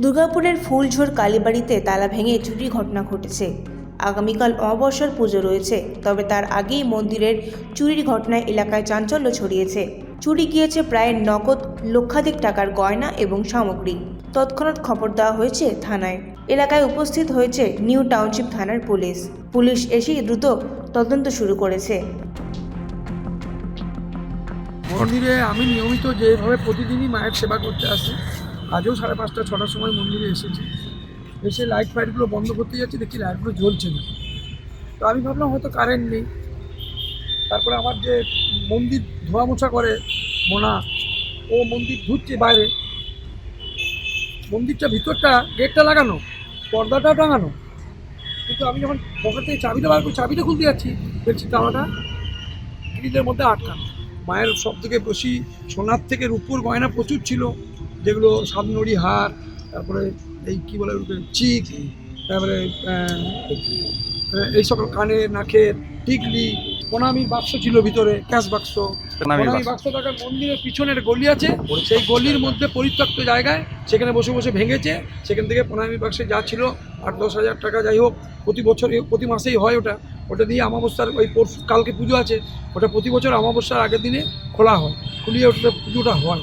দুর্গাপুরের ফুলঝোর কালীবাড়িতে তালা ভেঙে চুরি ঘটনা ঘটেছে। আগামীকাল অমাবস্যার পুজো রয়েছে, তবে তার আগেই মন্দিরের চুরির ঘটনায় এলাকায় চাঞ্চল্য ছড়িয়েছে। চুরি গিয়েছে প্রায় নগদ লক্ষাধিক টাকার গয়না এবং সামগ্রী। তৎক্ষণাৎ খবর দেওয়া হয়েছে থানায়। এলাকায় উপস্থিত হয়েছে নিউ টাউনশিপ থানার পুলিশ। পুলিশ এসেই দ্রুত তদন্ত শুরু করেছে। মন্দিরে আমি নিয়মিত যেভাবে প্রতিদিনই মায়ের সেবা করতে আসি আজও সাড়ে পাঁচটা, ছটার সময় মন্দিরে এসেছি। এসে লাইট ফাইটগুলো বন্ধ করতে যাচ্ছি, দেখছি লাইটগুলো জ্বলছে না। তো আমি ভাবলাম হয়তো কারেন্ট নেই। তারপরে আমার যে মন্দির ধোয়া মোছা করে মোনা, ও মন্দির ধুচ্ছে বাইরে। মন্দিরটা ভিতরটা গেটটা লাগানো, পর্দাটা টাঙানো। কিন্তু আমি যখন পকেট থেকে চাবিটা বার করে, চাবিটা খুলতে যাচ্ছি, দেখছি তালাটা গ্রিলের মধ্যে আটকানো। মায়ের সব থেকে বেশি সোনার থেকে রূপোর গয়না প্রচুর ছিল। যেগুলো সাতনড়ি হার তারপরে এই কী বলে চিক তারপরে এই সকল কানে নাকের টিকলি প্রণামীর বাক্স ছিল ভিতরে ক্যাশ বাক্স। প্রণামী প্রণামী বাক্স। থাকার মন্দিরের পিছনের গলি আছে সেই গলির মধ্যে পরিত্যক্ত জায়গায় সেখানে বসে বসে ভেঙেছে সেখান থেকে প্রণামী বাক্সে যা ছিল আট দশ হাজার টাকা যাই হোক প্রতি বছর প্রতি মাসেই হয় ওটা। ওটা দিয়ে আমাবস্যার ওই পরশু কালকে পুজো আছে ওটা প্রতি বছর আমাবস্যার আগের দিনে খোলা হয়। খুলিয়ে ওটা পুজোটা হয়।